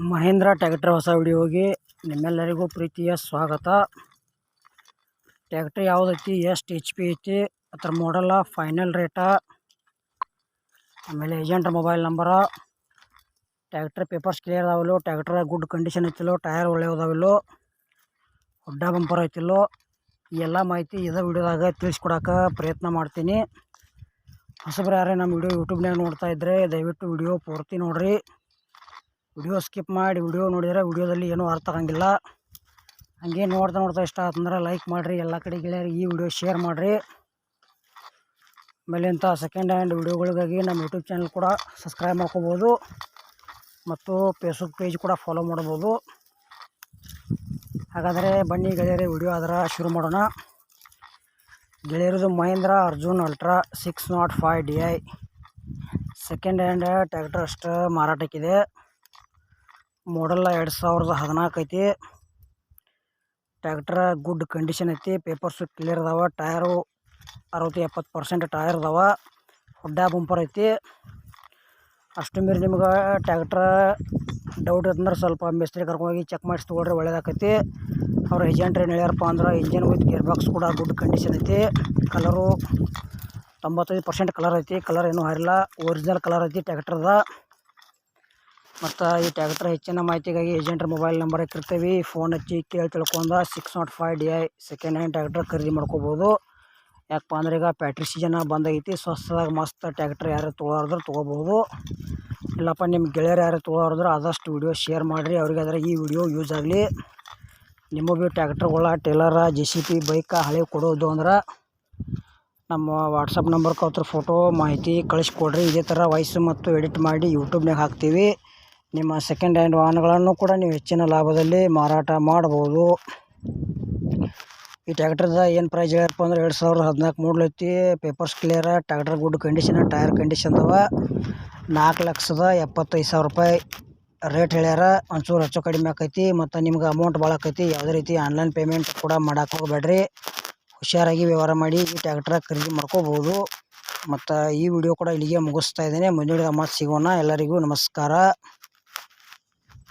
Mahendra tractor ಹೊಸ ವಿಡಿಯೋಗೆ ನಿಮ್ಮೆಲ್ಲರಿಗೂ ಪ್ರೀತಿಯ ಸ್ವಾಗತ. ಟ್ಯಾಕ್ಟ್ರ್ ಯಾವುದೈತಿ, ಎಷ್ಟು ಎಚ್ ಪಿ ಐತಿ, ಅದ್ರ ಮಾಡಲ್ಲ ಫೈನಲ್ ರೇಟ ಆಮೇಲೆ agent mobile number tractor papers clear ಅದಾವಿಲ್ಲೋ, tractor good condition ಐತಿಲ್ಲೋ ಟೈರ್ ಒಳ್ಳೆ ಹೊಡ್ಡ ಬಂಪರ್ ಐತಿಲ್ಲೋ ಎಲ್ಲ ಮಾಹಿತಿ ಇದ ವಿಡಿಯೋದಾಗ ತಿಳಿಸ್ಕೊಡಕ್ಕೆ ಪ್ರಯತ್ನ ಮಾಡ್ತೀನಿ. ಹೊಸಬ್ರು ಯಾರೇ ನಮ್ಮ ವಿಡಿಯೋ ಯೂಟ್ಯೂಬ್ನಾಗ ನೋಡ್ತಾ ಇದ್ದರೆ ದಯವಿಟ್ಟು ವಿಡಿಯೋ ಪೂರ್ತಿ ನೋಡಿರಿ. ವಿಡಿಯೋ ಸ್ಕಿಪ್ ಮಾಡಿ ವಿಡಿಯೋ ನೋಡಿದರೆ ವಿಡಿಯೋದಲ್ಲಿ ಏನೂ ಅರ್ಥ ಆಗಂಗಿಲ್ಲ. ಹಂಗೆ ನೋಡ್ತಾ ನೋಡ್ತಾ ಇಷ್ಟ ಆತಂದ್ರೆ ಲೈಕ್ ಮಾಡಿರಿ, ಎಲ್ಲ ಕಡೆ ಗೆಳೆಯರಿಗೆ ಈ ವಿಡಿಯೋ ಶೇರ್ ಮಾಡಿರಿ. ಆಮೇಲೆ ಇಂಥ ಸೆಕೆಂಡ್ ಹ್ಯಾಂಡ್ ವಿಡಿಯೋಗಳಿಗಾಗಿ ನಮ್ಮ ಯೂಟ್ಯೂಬ್ ಚಾನಲ್ ಕೂಡ ಸಬ್ಸ್ಕ್ರೈಬ್ ಮಾಡ್ಕೋಬೋದು. ಮತ್ತು ಫೇಸ್ಬುಕ್ ಪೇಜ್ ಕೂಡ ಫಾಲೋ ಮಾಡ್ಬೋದು. ಹಾಗಾದರೆ ಬನ್ನಿ ಗೆಳೆಯರೇ, ವಿಡಿಯೋ ಅದರ ಶುರು ಮಾಡೋಣ. ಗೆಳೆಯರದು Mahindra Arjun ultra six nought five D I second hand tractor ಅಷ್ಟು ಮಾರಾಟಕ್ಕಿದೆ. ಮಾಡಲ್ಲ ಎರಡು ಸಾವಿರದ ಹದಿನಾಲ್ಕು ಐತಿ. ಟ್ಯಾಕ್ಟ್ರ ಗುಡ್ ಕಂಡೀಷನ್ ಐತಿ. ಪೇಪರ್ಸು ಕ್ಲಿಯರ್ ಅದಾವ. ಟಯರು ಅರವತ್ತು ಎಪ್ಪತ್ತು ಪರ್ಸೆಂಟ್ ಟಯರ್ ಅದಾವ. ಹುಡ್ಡ ಬಂಪರ್ ಐತಿ. ಅಷ್ಟು ಮೀರಿ ನಿಮ್ಗೆ ಟ್ಯಾಕ್ಟ್ರ ಡೌಟ್ ಇತ್ತಂದ್ರೆ ಸ್ವಲ್ಪ ಮಿಸ್ತ್ರಿ ಕರ್ಕೊಂಡೋಗಿ ಚೆಕ್ ಮಾಡಿಸಿ ತೊಗೊಳ್ರಿ, ಒಳ್ಳೇದಾಕೈತಿ. ಅವ್ರ ಏಜೆಂಟ್ ಏನು ಹೇಳ್ಯಾರಪ್ಪ ಅಂದ್ರೆ ಇಂಜಿನ್ ವಿತ್ ಗೇರ್ ಬಾಕ್ಸ್ ಕೂಡ ಗುಡ್ ಕಂಡೀಷನ್ ಐತಿ. ಕಲರು ತೊಂಬತ್ತೈದು ಪರ್ಸೆಂಟ್ ಕಲರ್ ಐತಿ. ಕಲರ್ ಏನೂ ಹಾರಿಲ್ಲ. ಒರಿಜಿನಲ್ ಕಲರ್ ಐತಿ ಟ್ಯಾಕ್ಟ್ರದ ಮತ್ತು ಈ ಟ್ಯಾಕ್ಟ್ರ್ ಹೆಚ್ಚಿನ ಮಾಹಿತಿಗಾಗಿ ಏಜೆಂಟ್ರ ಮೊಬೈಲ್ ನಂಬರ್ ಹಾಕಿರ್ತೀವಿ. ಫೋನ್ ಹಚ್ಚಿ ಕೇಳಿ ತಿಳ್ಕೊಂಡ six nought five D I second hand tractor ಖರೀದಿ ಮಾಡ್ಕೋಬೋದು. ಯಾಕಪ್ಪ ಅಂದ್ರೆ ಈಗ ಪ್ಯಾಟ್ರಿ ಸೀಸನ್ ಬಂದೈತಿ ಸ್ವಸ್ಥದಾಗ ಮಸ್ತ್ ಟ್ಯಾಕ್ಟ್ರ್ ಯಾರು ತೊಗೊಳಾರ್ದ್ರೆ ತೊಗೋಬೋದು. ಇಲ್ಲಪ್ಪ ನಿಮ್ಮ ಗೆಳೆಯರು ಯಾರು ತೊಗೊಳಾರ್ದ್ರೆ ಆದಷ್ಟು ವಿಡಿಯೋ ಶೇರ್ ಮಾಡಿರಿ. ಅವ್ರಿಗೆ ಅದರ ಈ ವಿಡಿಯೋ ಯೂಸ್ ಆಗಲಿ. ನಿಮ್ಮ ಭೀ ಟ್ಯಾಕ್ಟ್ರ್ಗಳ ಟೇಲರ ಜೆ ಸಿ ಪಿ ಬೈಕ ಹಳೆ ಕೊಡೋದು ಅಂದ್ರೆ ನಮ್ಮ ವಾಟ್ಸಪ್ ನಂಬರ್ ಅವ್ರ ಫೋಟೋ ಮಾಹಿತಿ ಕಳಿಸ್ಕೊಡ್ರಿ ಇದೇ ಥರ ವಾಯ್ಸು ಮತ್ತು ಎಡಿಟ್ ಮಾಡಿ ಯೂಟ್ಯೂಬ್ನಾಗ ಹಾಕ್ತೀವಿ. ನಿಮ್ಮ ಸೆಕೆಂಡ್ ಹ್ಯಾಂಡ್ ವಾಹನಗಳನ್ನು ಕೂಡ ನೀವು ಹೆಚ್ಚಿನ ಲಾಭದಲ್ಲಿ ಮಾರಾಟ ಮಾಡ್ಬೋದು ಈ ಟ್ಯಾಕ್ಟ್ರದ ಏನು ಪ್ರೈಸ್ ಹೇಳಪ್ಪ ಅಂದ್ರೆ ಎರಡು ಸಾವಿರದ ಹದಿನಾಲ್ಕು ಮೂಡ್ಲು ಐತಿ. Papers clear tractor good condition tyre condition ಅದಾವ. ನಾಲ್ಕು ಲಕ್ಷದ ಎಪ್ಪತ್ತೈದು ಸಾವಿರ ರೂಪಾಯಿ ರೇಟ್ ಹೇಳ್ಯಾರ. ಒಂಚೂರು ಹೆಚ್ಚು ಕಡಿಮೆ ಆಕೈತಿ ಮತ್ತು ನಿಮ್ಗೆ ಅಮೌಂಟ್ ಭಾಳ ಆಕೈತಿ. ಯಾವುದೇ ರೀತಿ ಆನ್ಲೈನ್ ಪೇಮೆಂಟ್ ಕೂಡ ಮಾಡೋಕೆ ಹೋಗಬೇಡ್ರಿ. ಹುಷಾರಾಗಿ ವ್ಯವಹಾರ ಮಾಡಿ ಈ ಟ್ಯಾಕ್ಟ್ರ ಖರೀದಿ ಮಾಡ್ಕೋಬೋದು ಮತ್ತು ಈ ವಿಡಿಯೋ ಕೂಡ ಇಲ್ಲಿಗೆ ಮುಗಿಸ್ತಾ ಇದ್ದೇನೆ. ಮುಂದಿನ ಮತ್ತೆ ಸಿಗೋಣ. ಎಲ್ಲರಿಗೂ ನಮಸ್ಕಾರ.